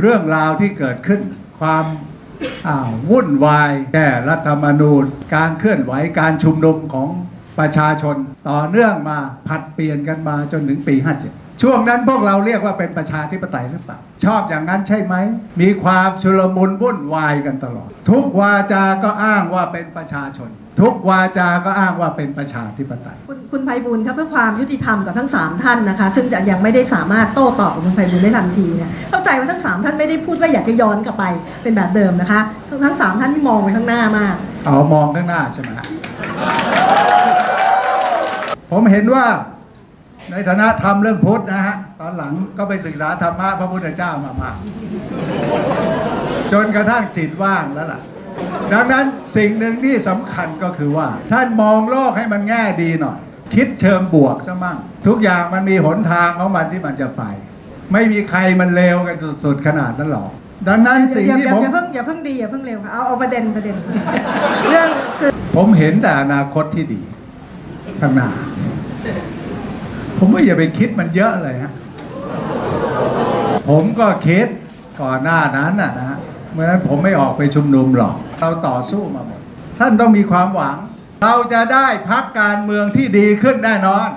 เรื่องราวที่เกิดขึ้นความาวุ่นวายแก่รัฐธรรมนูญ การเคลื่อนไหวการชุมนุมของประชาชนต่อเนื่องมาผัดเปลี่ยนกันมาจนถึงปี 57 ช่วงนั้นพวกเราเรียกว่าเป็นประชาธิปไตยหรือเปล่า ชอบอย่างนั้นใช่ไหม มีความชุลมุนวุ่นวายกันตลอด ทุกวาจาก็อ้างว่าเป็นประชาชน ทุกวาจาก็อ้างว่าเป็นประชาธิปไตย คุณไพบูลย์ครับเพื่อความยุติธรรมกับทั้งสามท่านนะคะ ซึ่งจะยังไม่ได้สามารถโต้ตอบกับคุณไพบูลย์ได้ทันทีเนี่ยเข้าใจว่าทั้งสามท่านไม่ได้พูดว่าอยากจะย้อนกลับไปเป็นแบบเดิมนะคะทั้งทั้งสามท่านที่มองไปข้างหน้ามากเอามองข้างหน้าใช่ไหมผมเห็นว่าในฐานะทำเรื่องพุทธนะฮะตอนหลังก็ไปศึกษาธรรมะพระพุทธเจ้ามามากจนกระทั่งจิตว่างแล้วล่ะ ดังนั้นสิ่งหนึ่งที่สำคัญก็คือว่า ท่านมองโลกให้มันแง่ดีหน่อย คิดเชิงบวกซะมั่งทุกอย่างมันมีหนทางของมันที่มันจะไป ไม่มีใครมันเลวกันสุดๆขนาดนั้นหรอกดังนั้นสิ่งอย่าที่อย่าผมอย่าเพิ่งอย่าเพิ่งดีอย่าเพิ่งเร็วค่ะเอาเอาประเด็นประเด็นเรื่องคือผมเห็นแต่อนาคตที่ดีข้างหน้าผมว่าอย่าไปคิดมันเยอะเลยฮะผมก็คิดก่อนหน้านั้นน่ะนะฮะเมื่อนั้นผมไม่ออกไปชุมนุมหรอก เราต่อสู้มาหมดท่านต้องมีความหวัง เราจะได้พักการเมืองที่ดีขึ้นแน่นอน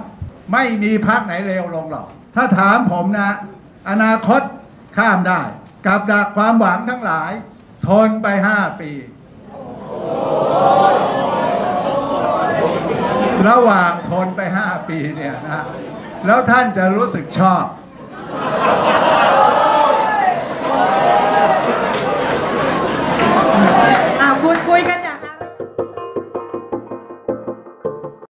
ไม่มีพักไหนเลวลงหรอก ถ้าถามผมนะ อนาคตข้ามได้ กับดักความหวังทั้งหลาย ทนไปห้าปี ระหว่างทนไปห้าปีเนี่ยนะ แล้วท่านจะรู้สึกชอบ